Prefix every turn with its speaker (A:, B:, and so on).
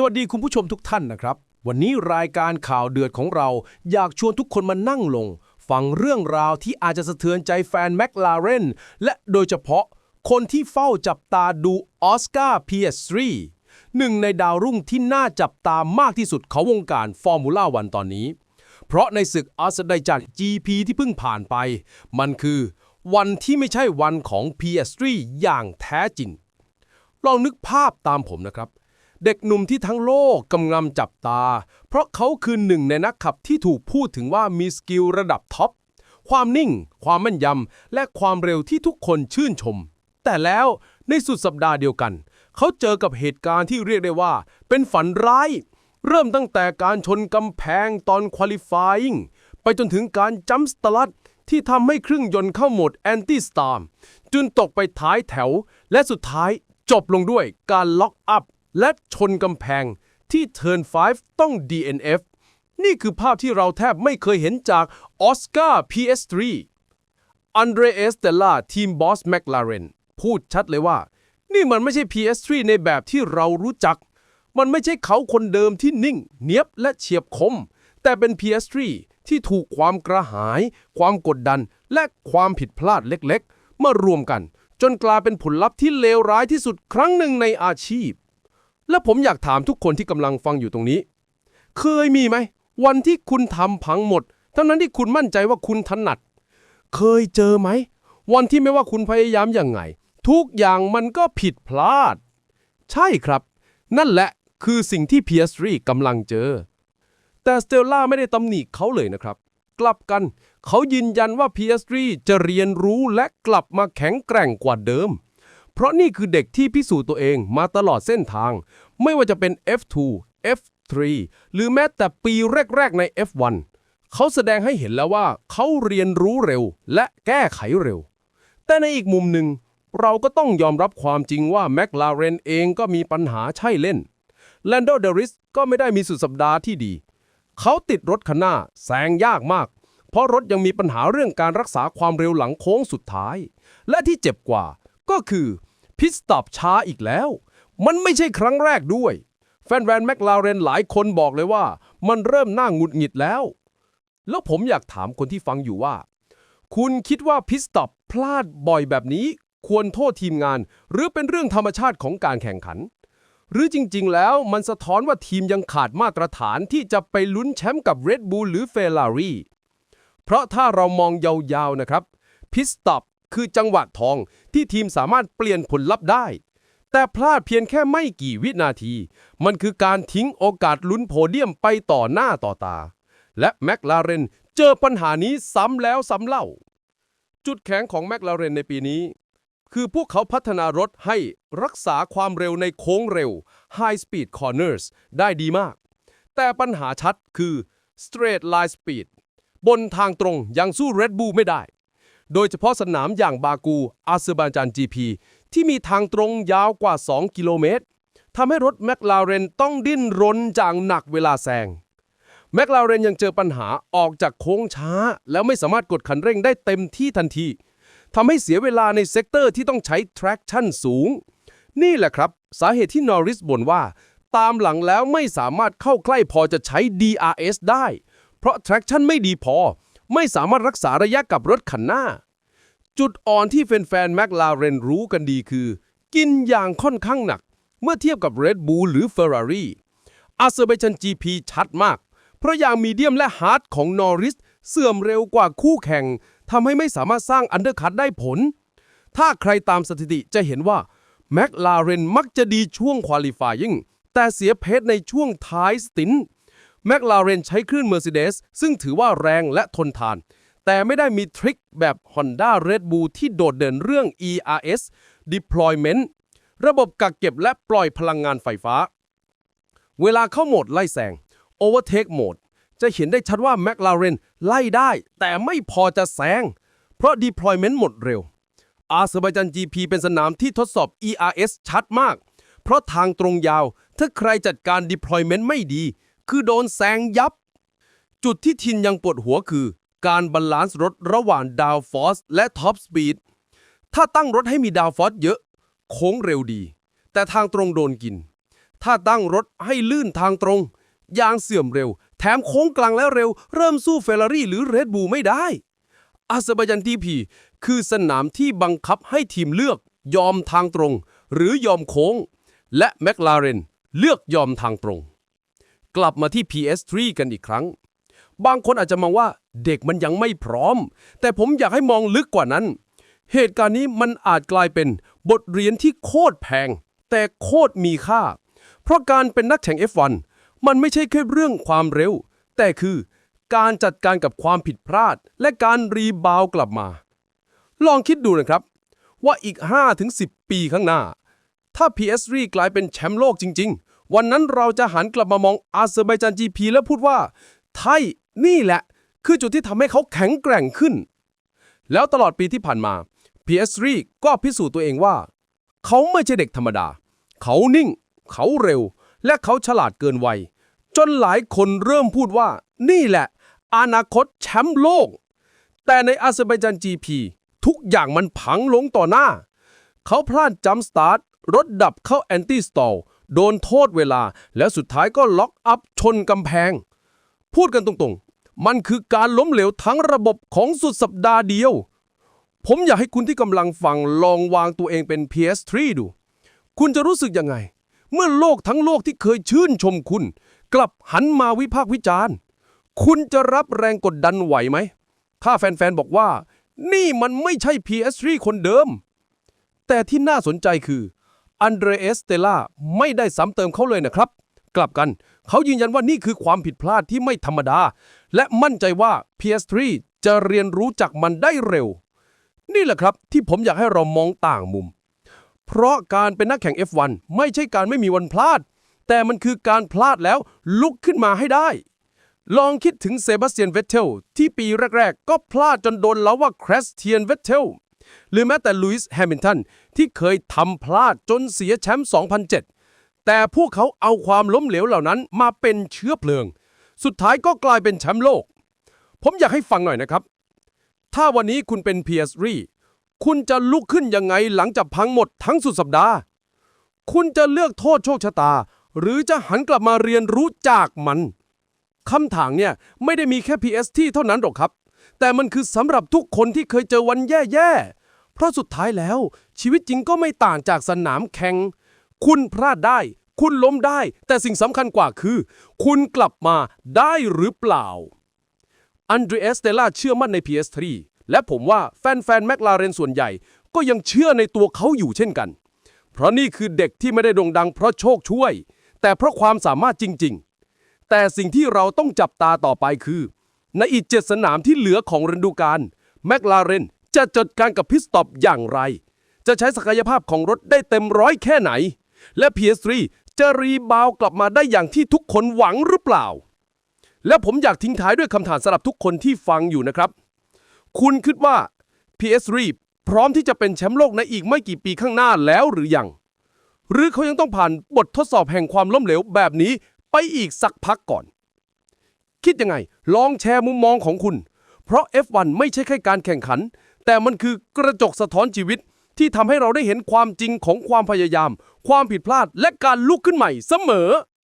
A: สวัสดีคุณผู้ชมทุกท่านนะครับ วันนี้รายการข่าวเดือดของเราอยากชวนทุกคนมานั่งลง ฟังเรื่องราวที่อาจจะสะเทือนใจแฟนแมคลาเรนและโดยเฉพาะคนที่เฝ้าจับตาดูออสการ์ PS3 หนึ่งในดาวรุ่งที่น่าจับตามากที่สุดของวงการฟอร์มูล่าวันตอนนี้ เพราะในศึกอาสไดจัน GP ที่เพิ่งผ่านไป มันคือวันที่ไม่ใช่วันของ PS3 อย่างแท้จริง ลองนึกภาพตามผมนะครับ เด็กหนุ่มที่ทั้งโลกกำลังจับตา เพราะเขาคือหนึ่งในนักขับที่ถูกพูดถึงว่ามีสกิลระดับท็อป ความนิ่ง ความแม่นยำ และความเร็วที่ทุกคนชื่นชม แต่แล้วในสุดสัปดาห์เดียวกัน เขาเจอกับเหตุการณ์ที่เรียกได้ว่า เป็นฝันร้าย เริ่มตั้งแต่การชนกำแพงตอนควอลิฟาย n งไปจนถึงการจัมป์สตาร์ทที่ทำให้เครื่องยนต์เข้าโหมดแอนตี้สตาร์มจนตกไปท้ายแถว และสุดท้ายจบลงด้วยการล็อกอัพ และชนกำแพงที่เทิร์น5ต้อง DNF นี่คือภาพที่เราแทบไม่เคยเห็นจากออสการ์ PS3 อันเดรเอสเตลล่าทีมบอสแมคลาเรนพูดชัดเลยว่า นี่มันไม่ใช่ PS3 ในแบบที่เรารู้จัก มันไม่ใช่เขาคนเดิมที่นิ่ง เนียบและเฉียบคม แต่เป็น PS3 ที่ถูกความกระหาย ความกดดัน และความผิดพลาดเล็กๆ มารวมกัน จนกลายเป็นผลลัพธ์ที่เลวร้ายที่สุดครั้งหนึ่งในอาชีพ และผมอยากถามทุกคนที่กำลังฟังอยู่ตรงนี้ เคยมีไหม วันที่คุณทำพังหมด ทั้งนั้นที่คุณมั่นใจว่าคุณถนัด เคยเจอไหม วันที่ไม่ว่าคุณพยายามอย่างไง ทุกอย่างมันก็ผิดพลาด ใช่ครับ นั่นแหละคือสิ่งที่ PS3 กำลังเจอ แต่สเตลล่าไม่ได้ตำหนิเขาเลยนะครับ กลับกัน เขายืนยันว่า PS3 จะเรียนรู้และกลับมาแข็งแกร่งกว่าเดิม เพราะนี่คือเด็กที่พิสูจน์ตัวเองมาตลอดเส้นทาง ไม่ว่าจะเป็น F2 F3 หรือแม้แต่ปีแรก ๆ ใน F1 เขาแสดงให้เห็นแล้วว่าเขาเรียนรู้เร็วและแก้ไขเร็ว แต่ในอีกมุมหนึ่ง เราก็ต้องยอมรับความจริงว่าแมคลาเรนเองก็มีปัญหาใช่เล่นแลนโดเดริสก็ไม่ได้มีสุดสัปดาห์ที่ดี เขาติดรถคันหน้าแซงยากมาก เพราะรถยังมีปัญหาเรื่องการรักษาความเร็วหลังโค้งสุดท้าย และที่เจ็บกว่าก็คือ พิสตอปช้าอีกแล้ว มันไม่ใช่ครั้งแรกด้วย แฟนแวนแมคลาเรนหลายคนบอกเลยว่า มันเริ่มน่าหงุดหงิดแล้ว แล้วผมอยากถามคนที่ฟังอยู่ว่า คุณคิดว่าพิสตอปพลาดบ่อยแบบนี้ ควรโทษทีมงาน หรือเป็นเรื่องธรรมชาติของการแข่งขัน หรือจริงๆ แล้วมันสะท้อนว่าทีมยังขาดมาตรฐานที่จะไปลุ้นแชมป์กับ Red Bull หรือ Ferrari เพราะถ้าเรามองยาวๆนะครับ พิสตอป คือจังหวะทองที่ทีมสามารถเปลี่ยนผลลัพธ์ได้ แต่พลาดเพียงแค่ไม่กี่วินาที มันคือการทิ้งโอกาสลุ้นโพเดียมไปต่อหน้าต่อตา และแมคลาเรนเจอปัญหานี้ซ้ำแล้วซ้ำเล่า จุดแข็งของแมคลาเรนในปีนี้ คือพวกเขาพัฒนารถให้รักษาความเร็วในโค้งเร็ว High Speed Corners ได้ดีมาก แต่ปัญหาชัดคือ Straight Line Speed บนทางตรงยังสู้ Red Bull ไม่ได้ โดยเฉพาะสนามอย่างบากู อาเซอร์บาจาน GP ที่มีทางตรงยาวกว่า 2 กิโลเมตรทำให้รถแมคลาเรนต้องดิ้นรนจากหนักเวลาแซงแมคลาเรนยังเจอปัญหาออกจากโค้งช้า แล้วไม่สามารถกดคันเร่งได้เต็มที่ทันทีทำให้เสียเวลาในเซกเตอร์ที่ต้องใช้ traction สูง นี่แหละครับ สาเหตุที่นอริสบ่นว่า ตามหลังแล้วไม่สามารถเข้าใกล้พอจะใช้ DRS ได้ เพราะ traction ไม่ดีพอ ไม่สามารถรักษาระยะกับรถคันหน้า จุดอ่อนที่แฟนๆแมคลาเรนรู้กันดีคือ กินอย่างค่อนข้างหนัก เมื่อเทียบกับ Red Bull หรือ Ferrari อาเซอร์ไบจัน GP ชัดมาก เพราะยางมีเดียมและฮาร์ดของนอริสเสื่อมเร็วกว่าคู่แข่งทำให้ไม่สามารถสร้างอันเดอร์คัตได้ผล ถ้าใครตามสถิติจะเห็นว่าแมคลาเรนมักจะดีช่วงควอลิฟายิ่งแต่เสียเพชในช่วงท้ายสติน แมคลาเรนใช้คลื่น Mercedes ซึ่งถือว่าแรงและทนทาน แต่ไม่ได้มีทริคแบบ Honda Red Bull ที่โดดเด่นเรื่อง ERS Deployment ระบบกักเก็บและปล่อยพลังงานไฟฟ้า เวลาเข้าโหมดไล่แซง Overtake Mode จะเห็นได้ชัดว่าแมคลาเรนไล่ได้ แต่ไม่พอจะแซง เพราะ deployment หมดเร็ว อาเซอร์ไบจัน GP เป็นสนามที่ทดสอบ ERS ชัดมาก เพราะทางตรงยาว ถ้าใครจัดการ deployment ไม่ดี คือโดนแซงยับ จุดที่ทินยังปวดหัวคือ การบาลานซ์รถระหว่างดาวฟอสและท็อปสปีดถ้าตั้งรถให้มีดาวฟอสเยอะ โค้งเร็วดี แต่ทางตรงโดนกิน ถ้าตั้งรถให้ลื่นทางตรง ยางเสื่อมเร็ว แถมโค้งกลางแล้วเร็ว เริ่มสู้เฟอร์รารี่หรือเรดบูไม่ได้ อาเซอร์ไบจันทีพีคือสนามที่บังคับให้ทีมเลือกยอมทางตรง หรือยอมโค้ง และแมคลาเรนเลือกยอมทางตรง กลับมาที่ PS3 กันอีกครั้ง บางคนอาจจะมองว่าเด็กมันยังไม่พร้อม แต่ผมอยากให้มองลึกกว่านั้น เหตุการณ์นี้มันอาจกลายเป็นบทเรียนที่โคตรแพง แต่โคตรมีค่า เพราะการเป็นนักแข่ง F1 มันไม่ใช่แค่เรื่องความเร็ว แต่คือการจัดการกับความผิดพลาด และการรีบาวกลับมา ลองคิดดูนะครับ ว่าอีก 5-10 ปีข้างหน้า ถ้า PS3 กลายเป็นแชมป์โลกจริง ๆ วันนั้นเราจะหันกลับมามองอาเซอร์ไบจาน GP แล้วพูดว่า ไทยนี่แหละ คือจุดที่ทำให้เขาแข็งแกร่งขึ้น แล้วตลอดปีที่ผ่านมา PS3 ก็พิสูจน์ตัวเองว่า เขาไม่ใช่เด็กธรรมดา เขานิ่ง เขาเร็ว และเขาฉลาดเกินวัย จนหลายคนเริ่มพูดว่า นี่แหละ อนาคตแชมป์โลก แต่ในอาเซอร์ไบจาน GP ทุกอย่างมันพังลงต่อหน้า เขาพลาดจัมป์สตาร์ทรถดับเข้าแอนตี้สตอล โดนโทษเวลา แล้วสุดท้ายก็ล็อกอัพชนกำแพง พูดกันตรงๆ มันคือการล้มเหลวทั้งระบบของสุดสัปดาห์เดียว ผมอยากให้คุณที่กำลังฟังลองวางตัวเองเป็น PS3 ดู คุณจะรู้สึกยังไง เมื่อโลกทั้งโลกที่เคยชื่นชมคุณ กลับหันมาวิพากษ์วิจารณ์ คุณจะรับแรงกดดันไหวไหม ถ้าแฟนๆบอกว่า นี่มันไม่ใช่ PS3 คนเดิม แต่ที่น่าสนใจคือ อันเดรเอสเตล่าไม่ได้ซ้ำเติมเขาเลยนะครับ กลับกันเขายืนยันว่านี่คือความผิดพลาดที่ไม่ธรรมดา และมั่นใจว่า PS3 จะเรียนรู้จากมันได้เร็ว นี่แหละครับที่ผมอยากให้เรามองต่างมุม เพราะการเป็นนักแข่ง F1 ไม่ใช่การไม่มีวันพลาด แต่มันคือการพลาดแล้วลุกขึ้นมาให้ได้ ลองคิดถึงเซบาสเตียนเวตเทลที่ปีแรก ๆ ก็พลาดจนโดนเล้าว่าครสเทียนเวตเทล หรือแม้แต่ลุยส์แฮมิลตันที่เคยทำพลาดจนเสียแชมป์2007 แต่พวกเขาเอาความล้มเหลวเหล่านั้นมาเป็นเชื้อเพลิง สุดท้ายก็กลายเป็นแชมป์โลก ผมอยากให้ฟังหน่อยนะครับ ถ้าวันนี้คุณเป็น PS3 คุณจะลุกขึ้นยังไงหลังจากพังหมดทั้งสุดสัปดาห์ คุณจะเลือกโทษโชคชะตา หรือจะหันกลับมาเรียนรู้จากมันคำถามเนี่ยไม่ได้มีแค่ PST เท่านั้นหรอกครับ แต่มันคือสำหรับทุกคนที่เคยเจอวันแย่ๆ เพราะสุดท้ายแล้ว ชีวิตจริงก็ไม่ต่างจากสนามแข่ง คุณพลาดได้ คุณล้มได้ แต่สิ่งสำคัญกว่าคือ คุณกลับมาได้หรือเปล่า อันเดรเอสเตล่าเชื่อมั่นใน PS3 และผมว่าแฟนๆแมคลาเรนส่วนใหญ่ ก็ยังเชื่อในตัวเขาอยู่เช่นกัน เพราะนี่คือเด็กที่ไม่ได้โด่งดังเพราะโชคช่วย แต่เพราะความสามารถจริง ๆ แต่สิ่งที่เราต้องจับตาต่อไปคือ ในอีกเจ็ดสนามที่เหลือของฤดูกาลแมคลาเรน จะจัดการกับพิสตอปอย่างไร จะใช้ศักยภาพของรถได้เต็มร้อยแค่ไหน และ PS3 จะรีบาวกลับมาได้อย่างที่ทุกคนหวังหรือเปล่า และผมอยากทิ้งท้ายด้วยคำถามสำหรับทุกคนที่ฟังอยู่นะครับ คุณคิดว่า PS3 พร้อมที่จะเป็นแชมป์โลกในอีกไม่กี่ปีข้างหน้าแล้วหรือยัง หรือเขายังต้องผ่านบททดสอบแห่งความล้มเหลวแบบนี้ไปอีกสักพักก่อน คิดยังไง ลองแชร์มุมมองของคุณ เพราะ F1 ไม่ใช่แค่การแข่งขัน แต่มันคือกระจกสะท้อนชีวิต ที่ทำให้เราได้เห็นความจริงของความพยายาม ความผิดพลาดและการลุกขึ้นใหม่เสมอ